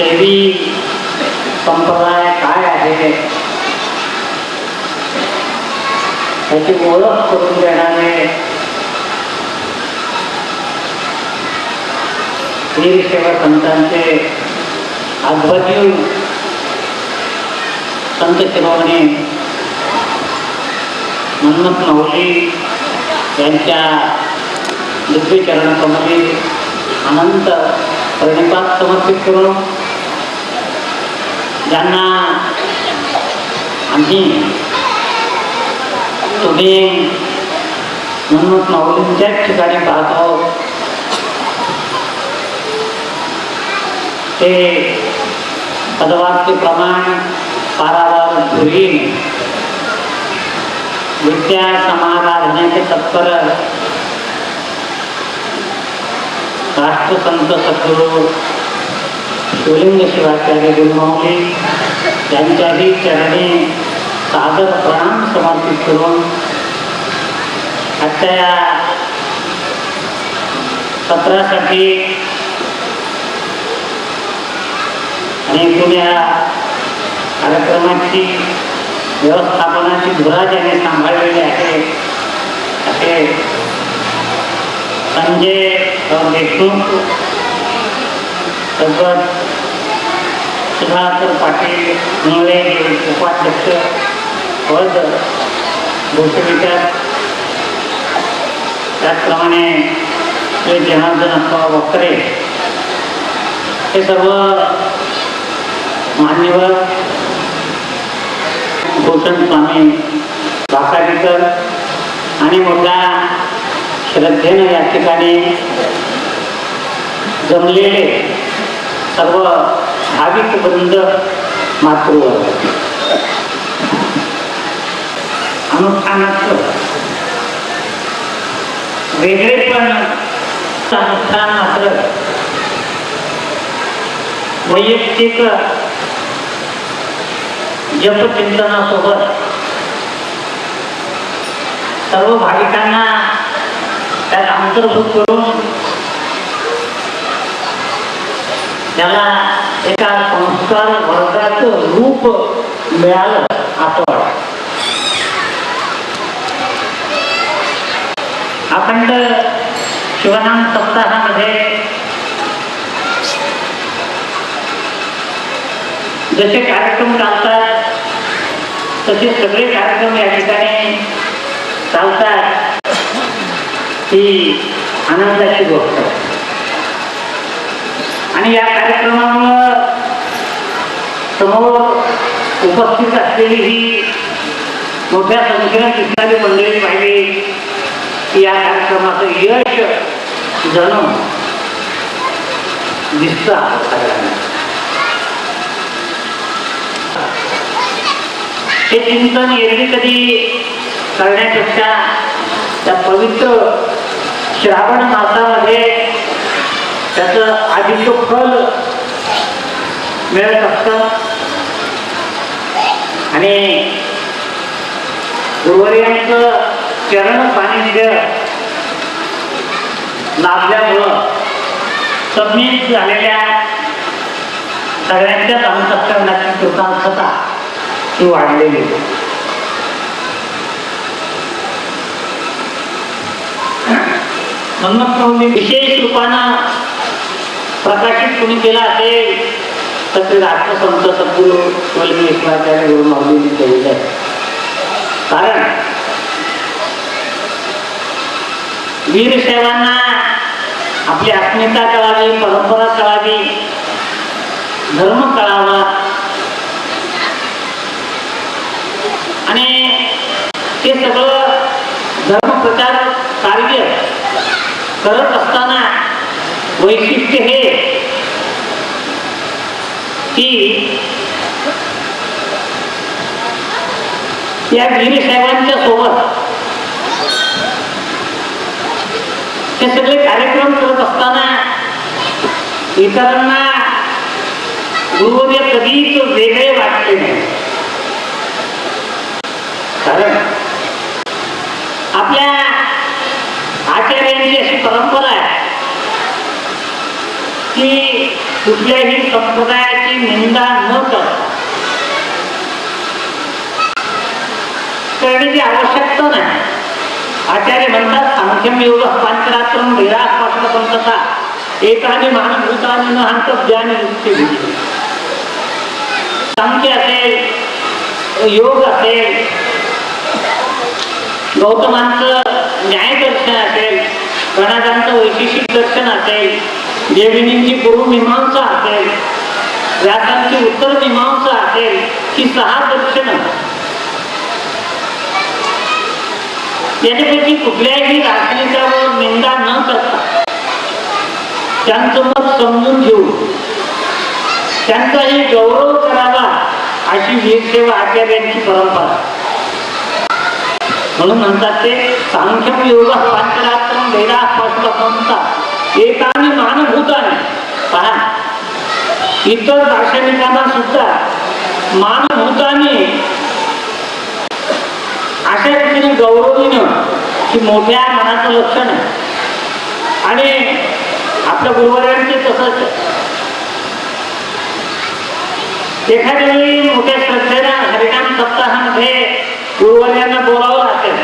शैली संप्रदाय काय आहे त्याची ओळख करून देणारे वीर सेवा संतांचे आध्वर्य संत शिरोमणी मन्मथ माऊली यांच्या दिव्य अनंत प्रणिपात समर्पित करून ज्यांना आम्ही तुम्ही मन्मथ माऊलींच्याच ठिकाणी पाहतो ते पदवाक्य प्रमाण पारावार धुरीन. विद्या समाराधण्याचे तत्पर राष्ट्रसंत सद्गुरू शिवलिंग शिवाचार्य गुरुमावले यांच्याही चरणी सादर प्रणाम समर्पित करून आजच्या या सत्रासाठी आणि एकूण या कार्यक्रमाची व्यवस्थापनाची धुरा ज्याने सांभाळलेली आहे. असे संजय देशमुख तसंच सुधाकर पाटील मुळे उपाध्यक्ष पद भूषविकार त्याचप्रमाणे श्री जनार्दन अप्पा वक्रे हे सर्व मान्यवर भूषण स्वामी भाकारीकर आणि मोठ्या श्रद्धेनं या ठिकाणी जमलेले सर्व भाविक बंद मातृवर अनुष्ठानाचं वेगळेपण अनुष्ठान मात्र वैयक्तिक जपचिंतनासोबत सर्व भाविकांना त्यात अंतर्भूत करून त्याला एका संस्कार वर्गाचं रूप मिळालं आपण वाटतं अखंड शिवनाम सप्ताहामध्ये जसे कार्यक्रम चालतात तसे सगळे कार्यक्रम या ठिकाणी चालतात ही आनंदाची गोष्ट आहे. आणि या कार्यक्रमामुळं समोर उपस्थित असलेली ही मोठ्या संख्येनं दिसणारी मंडळी पाहिजे की या कार्यक्रमाचं यश जणू दिसतं सगळ्यांना. हे चिंतन एरवी कधी करण्यापेक्षा त्या पवित्र श्रावण मासामध्ये त्याच आधी तो फल मिळत असतं आणि गुरुवर्यांचं चरण सानिध्य लाभल्यामुळं सबमिट झालेल्या सगळ्यांच्याच अंतकरणाची कृतार्थता ही वाढलेली आहे. विशेष रूपानं प्रकाशित कुणी केला असेल तर ते राष्ट्रसंत सद्गुरू शिवलिंगेश्वराचार्य गुरु माऊलींनी केलेलं आहे. कारण वीरशैवांना आपली अस्मिता कळावी परंपरा कळावी धर्म कळावा. आणि ते सगळं धर्मप्रचार कार्य करत असताना वैशिष्ट्य हे की या गिरीसाहेबांच्या सोबत हे सगळे कार्यक्रम करत असताना इतरांना गुरुवर्य कधीच वेगळे वाटले नाही. कारण आपल्या आचार्यांची अशी परंपरा की कुठल्याही संप्रदायाची निंदा न करता करण्याची आवश्यकता नाही. आचार्य म्हणतात सांख्यम योग पांचरात्रम निरास्पासन पंथता एकाने मानभूताने न हंत ज्ञान युक्ती सांख्य असेल योग असेल गौतमांचं न्यायदर्शन असेल गणाजांचं वैशिष्ट्य दर्शन असेल देविनींची पूर्वमीमांसा असेल व्यासांची उत्तर मीमांसा असेल ही सहा दक्षिण. याच्यापैकी कुठल्याही दार्शनिकावर निंदा न करता त्यांचं मत समजून घेऊन त्यांचाही गौरव करावा अशी वीरसेवा आचार्यांची परंपरा. म्हणून म्हणतात ते सांख्यम योग पंचरात्र पांचरात्रम वेदास्पष्ट म्हणतात एकाने मानभूताने पहा. इतर दार्शनिकांना सुद्धा मानभूताने अशा रीतीने गौरविणं की मोठ्या मनाचं लक्षण आहे. आणि आपल्या गुरुवारांचे तसंच एखाद्या वेळी मोठ्या श्रद्धेनं हरिणाम सप्ताहामध्ये गुरुवार्यांना बोलावं लागतं.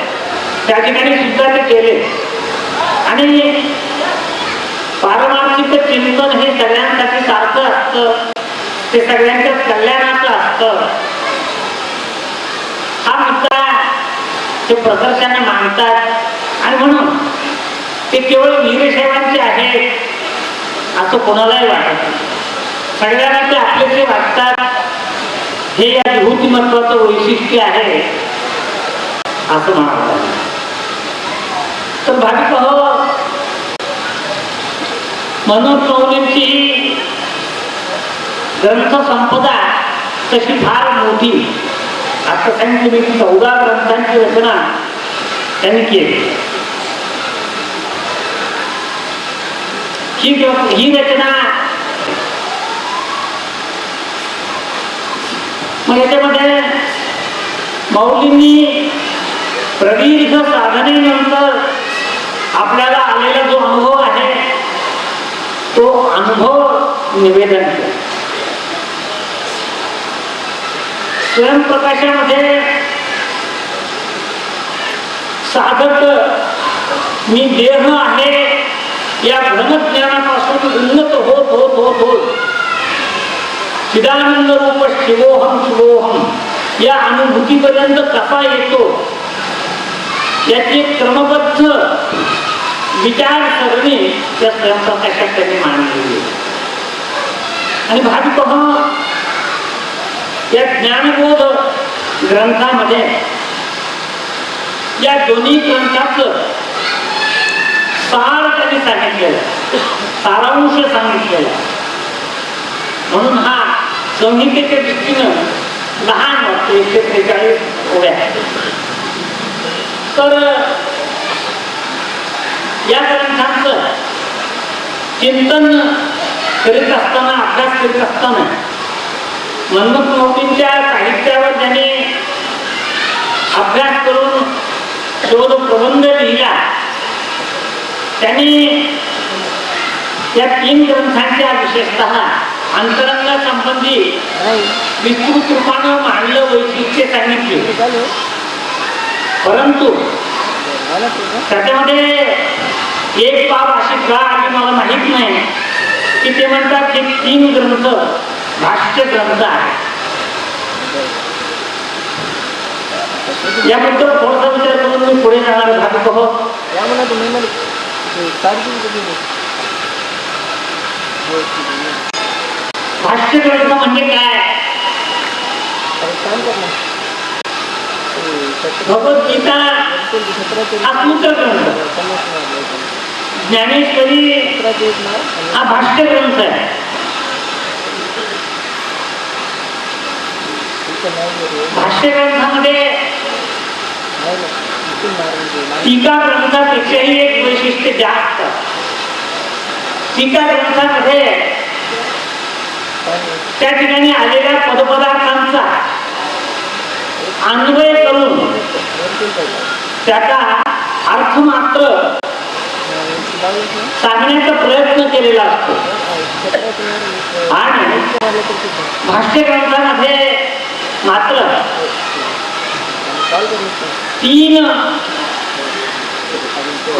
त्या ठिकाणी सुद्धा ते केले. आणि पारमार्थिक चिंतन हे सगळ्यांसाठी सारखं असतं. ते सगळ्यांच्या कल्याणाचं असतं. हा मुद्दा ते प्रदर्शना मांडतात. आणि म्हणून ते केवळ वीरशैवांचे आहे असं कोणालाही वाटत सगळ्यांना ते आपलेसे वाटतात. हे या विभूती महत्वाचं वैशिष्ट्य आहे असं म्हणावं तर भाविक हो म्हणून मौलींची ही ग्रंथ संपदा तशी फार मोठी. आता सांगितलं मी की चौदा ग्रंथांची रचना त्यांनी केली. ही ही रचना मग याच्यामध्ये मौलींनी प्रदीर्घ साधनेनंतर आपल्याला आलेला जो अनुभव तो अनुभव निवेदन केला. स्वयंप्रकाशामध्ये साधक मी देह आहे या भ्रमज्ञानापासून उन्नत होत होत होत होत चिदानंद रूप शिवोहम शिवोहम या अनुभूतीपर्यंत कसा येतो? याचे क्रमबद्ध विचारसरणी त्या स्वयंप्रकाशात त्यांनी मांडलेली आणि भाविक या ज्ञानबोध ग्रंथामध्ये या दोन्ही ग्रंथाचं सार त्यांनी सांगितलेलं सारांश सांगितलेला म्हणून हा संहितेच्या दृष्टीनं लहान वाटतो एकशे त्रेचाळीस ओळ्या. तर या ग्रंथांचं चिंतन करीत असताना अभ्यास करीत असताना मनमथ मौलींच्या साहित्यावर ज्यांनी अभ्यास करून शोध प्रबंध लिहिला त्यांनी या तीन ग्रंथांच्या विशेषतः अंतरंगा संबंधी विस्तृत रूपानं मांडलं वैशिष्ट्य सांगितले. परंतु त्याच्यामध्ये एक बाब अशी का आली मला माहीत नाही की ते म्हणतात हे तीन ग्रंथ भाष्य ग्रंथ आहे याबद्दल थोडासा विचार करून मी पुढे जाणार भाविक हो. भाष्य ग्रंथ म्हणजे काय? भगवद्गीता बिलकुल ज्ञानेश्वरी हा भाष्य ग्रंथ आहे. भाष्य ग्रंथामध्ये टीका ग्रंथापेक्षाही एक वैशिष्ट्य जास्त. टीका ग्रंथामध्ये त्या ठिकाणी आलेल्या पदपदार्थांचा अन्वय करून त्याचा अर्थ मात्र सांगण्याचा प्रयत्न केलेला असतो. आणि भाष्य ग्रंथामध्ये मात्र तीन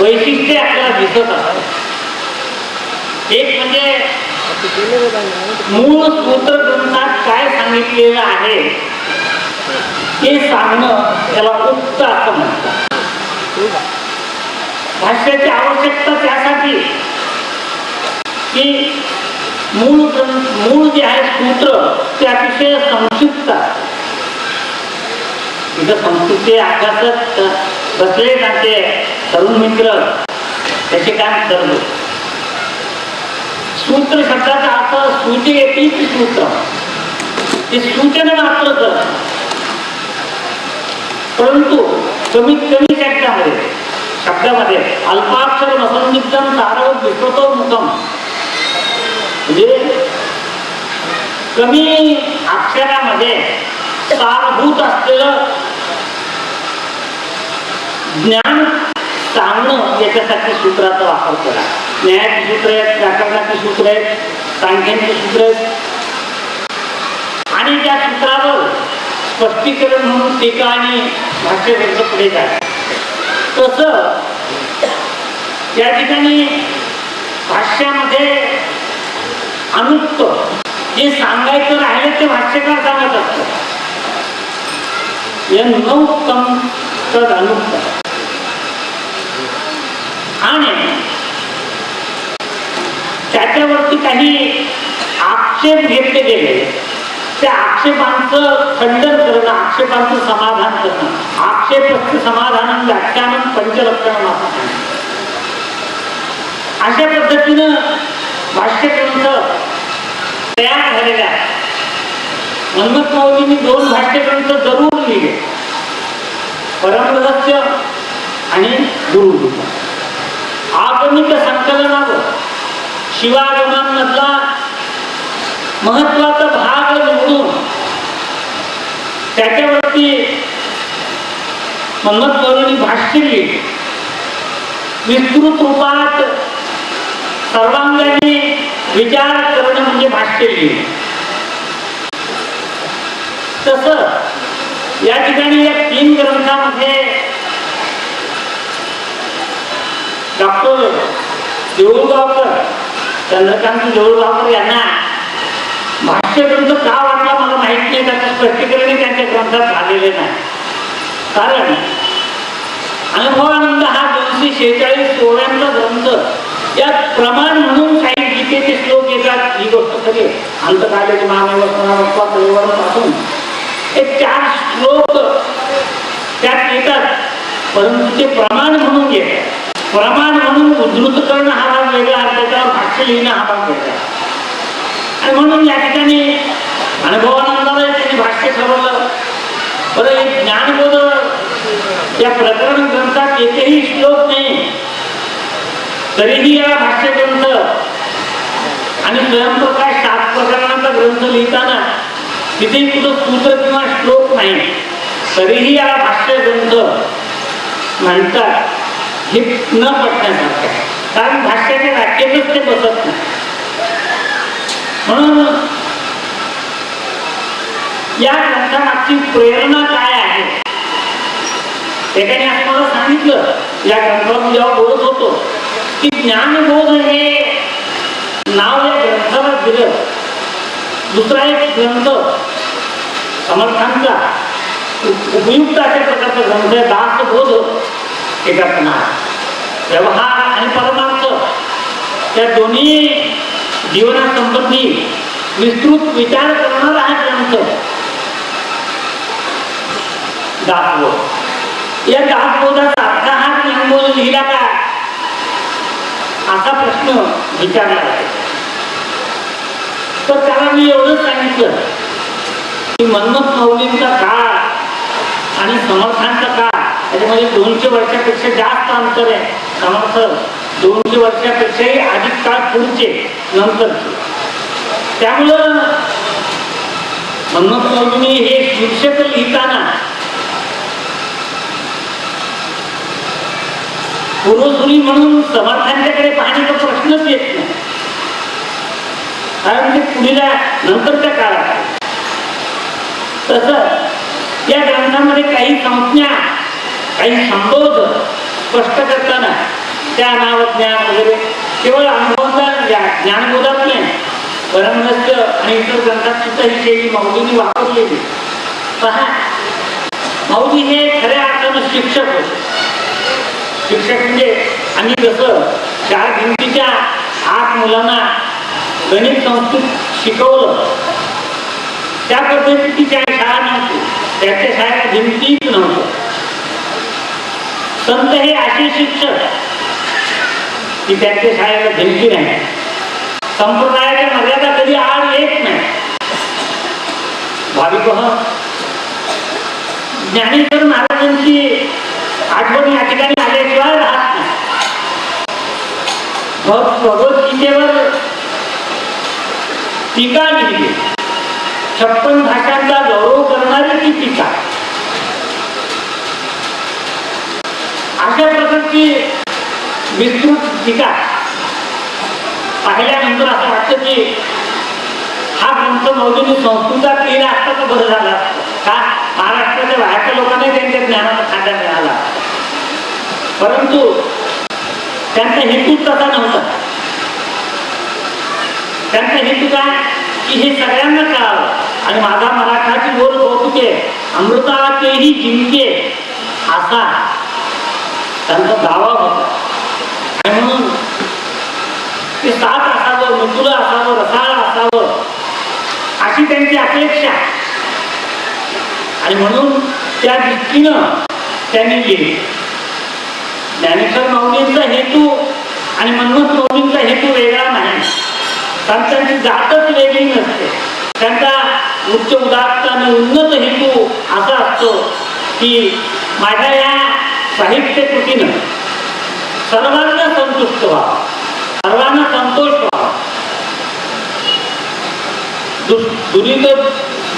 वैशिष्ट्ये आपल्याला दिसत असतात. एक म्हणजे मूळ सूत्र ग्रंथात काय सांगितलेलं आहे ते सांगणं त्याला उक्त असं म्हणतात भाष्याची आवश्यकता त्यासाठी की मूळ मूळ जे आहे सूत्र ते अतिशय संक्षिप्त तिथं संस्कृती अभ्यासत बसले आमचे तरुण मित्र त्याचे काम करतो सूत्र शब्दाचा अर्थ सूचे येते की सूत्र? ते सूचना मात्र करत परंतु कमीत कमी शब्दामध्ये शब्दामध्ये अल्पाक्षर नसंदिग्धम तारव विश्वतो मुखम म्हणजे कमी अक्षरामध्ये सारभूत असलेलं ज्ञान सांगणं याच्यासाठी सूत्राचा वापर करा. न्यायाचे सूत्र आहेत व्याकरणाचे सूत्र आहेत सांख्यांचे सूत्र आहेत. आणि त्या सूत्रावर स्पष्टीकरण म्हणून टीका आणि भाष्य ग्रंथ पुढे जात तसं या ठिकाणी भाष्यामध्ये अनुक्त जे सांगायचं राहिलं ते भाष्यकार सांगत असतात. नौक्तम तद अनुक्त आणि त्याच्यावरती काही आक्षेप घेतले गेले. त्या आक्षेपांचं खंडन करणं आक्षेपांचं समाधान करणं आक्षेप समाधान व्याख्यान पंचलक्षण अशा पद्धतीनं भाष्यग्रंथ तयार झालेल्या मन्मथ माऊलींनी दोन भाष्यग्रंथ जरूर लिहिले. परमरहस्य आणि गुरु आगमिक संकलनावर शिवागमांमधला महत्त्वाचा भाग निवडून त्याच्यावरती संमत करून भाष्य लिहिले विस्तृत रूपात सर्वांगाने विचार करणं म्हणजे भाष्य लिहिणे तस या ठिकाणी या तीन ग्रंथामध्ये डॉक्टर देऊळगावकर चंद्रकांत देऊळगावकर यांना भाष्य ग्रंथ का वाटला मला माहीत नाही त्याचं स्पष्टीकरण त्यांच्या ग्रंथात झालेले नाही. कारण अनुभवानंद हा दोनशे शेहेचाळीस ओव्यांचा ग्रंथ. यात प्रमाण म्हणून काही गीतेचे श्लोक येतात. ही गोष्ट सगळे आहे. अंतकालाची मानवपासून एक चार श्लोक त्यात येतात. परंतु ते प्रमाण म्हणून येतात प्रमाण म्हणून उद्धृत करणं हा भाग वेगळा त्याचा त्याच्यावर भाष्य लिहिणं हा भाग वेगळा आणि म्हणून या ठिकाणी अनुभवानंदाला त्यांनी भाष्य ठरवलं. बरं एक ज्ञानबोध या प्रकरण ग्रंथात एकही श्लोक नाही. तरीही या भाष्य ग्रंथ आणि स्वयंप्रकाश सात प्रकरणाचा ग्रंथ लिहिताना तिथे कुठं सूत्र किंवा श्लोक नाही. तरीही या भाष्य ग्रंथ म्हणतात हे न पटण्यासारखं आहे. कारण भाष्याच्या राखेतच ते बसत नाही. म्हणून या ग्रंथामागची प्रेरणा काय आहे? एकाने आम्हाला मला सांगितलं या ग्रंथावर मी जेव्हा बोलत होतो की ज्ञानबोध हे नाव या ग्रंथाला दिलं. दुसरा एक ग्रंथ समर्थांचा उपयुक्त अशा प्रकारचा ग्रंथ आहे दासबोध एकाचं नाव व्यवहार आणि परमार्थ त्या दोन्ही जीवनासंबंधी विस्तृत विचार करणारा हा ग्रंथ. दासबोध. या दासबोधाचा अर्थ हा ज्ञानबोध लिहिला का? असा प्रश्न विचारला तर त्याला मी एवढंच सांगितलं की मन्मथ माऊलींचा काळ आणि समर्थांचा काळ त्याच्यामध्ये दोनशे वर्षापेक्षा जास्त अंतर आहे. समर्थ दोनशे वर्षापेक्षाही अधिक काळ पुढचे नंतरचे. त्यामुळं मन्मथ माऊलींनी हे शीर्षक लिहिताना पूर्वसुरी म्हणून समर्थांच्याकडे पाहण्याचा प्रश्नच येत नाही. कारण ते पुढीला नंतरच्या काळात. तस या ग्रंथामध्ये काही संज्ञा काही संबोध स्पष्ट करताना त्या नाव ज्ञान वगैरे केवळ अनुभवता ज्ञानबोधात नाही. परमनस्य आणि इतर ग्रंथात सुद्धा ही शैली माऊलींनी वापरलेली. पहा माऊली हे खऱ्या अर्थानं शिक्षक होते. शिक्षक म्हणजे आम्ही जसं चार भिंतीच्या आठ मुलांना गणित संस्कृत शिकवलं त्या पद्धतीची काही शाळा नव्हती. त्याच्या शाळेला भिंतीच नव्हतं. संत हे असे शिक्षक की त्यांच्या शाळेला भिंती नाही. संप्रदायाच्या मर्यादा कधी आड येत नाही. भाविक हो. ज्ञानेश्वर महाराजांची आठवण या ठिकाणी आल्याशिवाय राहत नाही. भग- भगवद्गीतेवर टीका लिहिली. छप्पन भाषांचा गौरव करणारी ती टीका. अशा प्रकारची विस्तृत टीका पाहिल्यानंतर असं वाटतं की हा ग्रंथ मौजूद संस्कृतात लिहिला असता तर बरं झाला असतं. का महाराष्ट्राच्या बाहेरच्या लोकांनाही त्यांच्या ज्ञानाचा फायदा मिळाला. परंतु त्यांचा हेतूच तसा नव्हता. त्यांचा हेतू काय? की हे सगळ्यांना कळावं. आणि माझा मराठाची बोल कौतुके अमृतातेही जिंके असा त्यांचा दावा होता. आणि म्हणून ते सात असावं मृदुला असावं रसाळ असावं अशी त्यांची अपेक्षा. आणि म्हणून त्या दृष्टीनं त्यांनी लिहिली ज्ञानेश्वर माऊलींचा हेतू आणि मनमोहन माऊलींचा हेतू वेगळा नाही. त्यांची जातच वेगळी नसते. त्यांचा उच्च उदात्त आणि उन्नत हेतू असा असतो की माझ्या या साहित्य कृतीनं सर्वांना संतुष्ट व्हावा. सर्वांना संतोष व्हावा. दुष-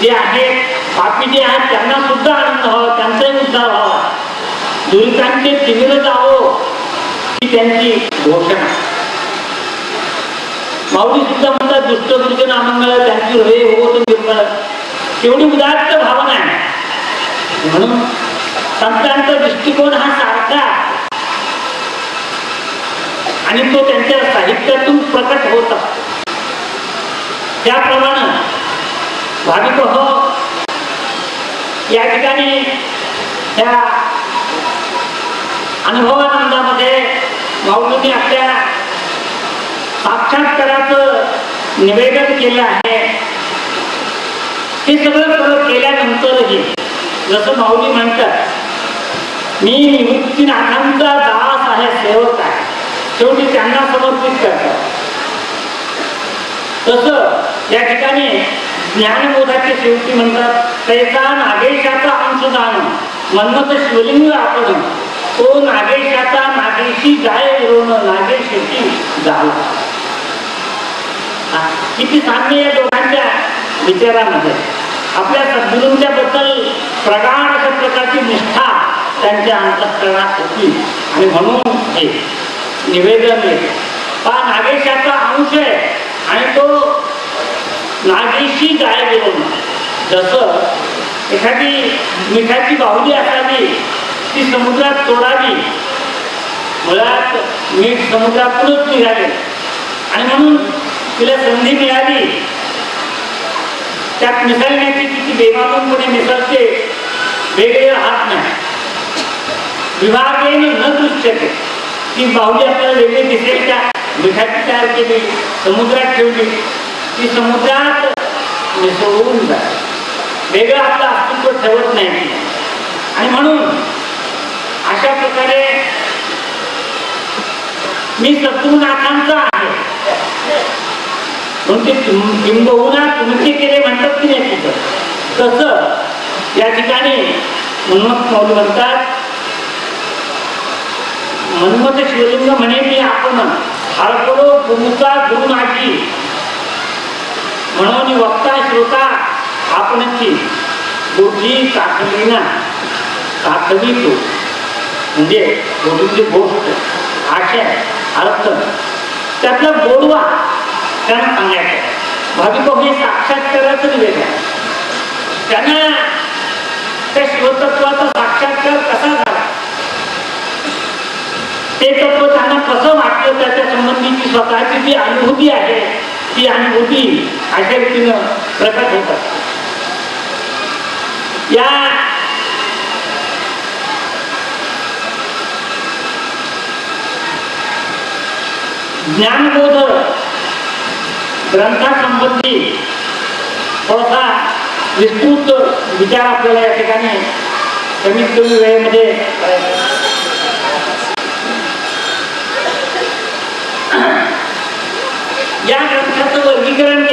जे आहेत पापी जे आहेत त्यांना सुद्धा आनंद व्हावा त्यांचाही उद्धार व्हावा. दुरितांचे तिमिर जावो ही त्यांची घोषणा. माऊली सुद्धा म्हणतात दुष्ट दुर्ग नामंगळ त्यांची हृदय होत निर्मळ तेवढी उदात्त भावना आहे. म्हणून संतांचा दृष्टिकोन हा सारखा. आणि तो त्यांच्या साहित्यातून प्रकट होत असतो. त्याप्रमाणे भाविक हो या ठिकाणी त्या अनुभवानंदामध्ये माऊलींनी आपल्या साक्षात्काराचं निवेदन केलं आहे. हे सगळं सगळं केल्यानंतरही जसं माऊली म्हणतात मी निवृत्तीनाथांचा दास आहे सेवक आहे. शेवटी त्यांना समर्पित करतात. तसं या ठिकाणी ज्ञानबोधाचे शेवटी म्हणतात तैसा नागेशाचा अंशदान म्हणत शिवलिंग आपण तो नागेशाचा नागेशी जाय विरोण नागेशाची झाला किती साम्य या दोघांच्या विचारामध्ये. आपल्या सद्गुरूंच्या बद्दल प्रगाढ अशा प्रकारची निष्ठा त्यांच्या अंतःकरणात होती. आणि म्हणून हे निवेदन आहे हा नागेशाचा अंश आहे आणि तो नागेशी गाय घेऊन जसं एखादी मिठाची बाहुली असावी ती समुद्रात तोडावी. मुळात मीठ समुद्रातूनच निघाले. आणि म्हणून तिला संधी मिळाली. त्यात मिसळण्याची तिची पुढे मिसळते वेगळे हात नाही. विभागेन न दृश्यते ती बाहुली आपल्याला वेगळी दिसेल त्या मिठाची तयार केली समुद्रात ठेवली. ती समुद्रात मिसळून जाते वेगळं आपलं अस्तित्व ठेवत नाही. आणि म्हणून अशा प्रकारे मी सद्गुरुनाथांचा आहे. म्हणून किंबहुना तुमचे केले म्हणतात की नाही तिथं. तसं या ठिकाणी मन्मथ मौली म्हणतात मन्मथ शिवलिंग म्हणे मी आपण हरपलो गुरुचा गुरु माझी. म्हणून वक्ता श्रोता आपणची बुद्धी चाखलीना चाखली तो. म्हणजे गोडीची गोष्ट आशय अर्थ त्यातला गोडवा त्यांना सांगायचं. भाविक हे साक्षात्कारातच वेगळं आहे. त्यांना त्या शिवतत्वाचा साक्षात्कार कसा झाला? ते तत्व त्यांना कसं वाटलं? त्याच्या संबंधीची स्वतःची जी अनुभूती आहे ती मोठी अशा रीतीनं प्रकट होतात. या ज्ञानबोध ग्रंथासंबंधी थोडासा विस्तृत विचार आपल्याला या ठिकाणी कमीत कमी वेळेमध्ये करायचा করেন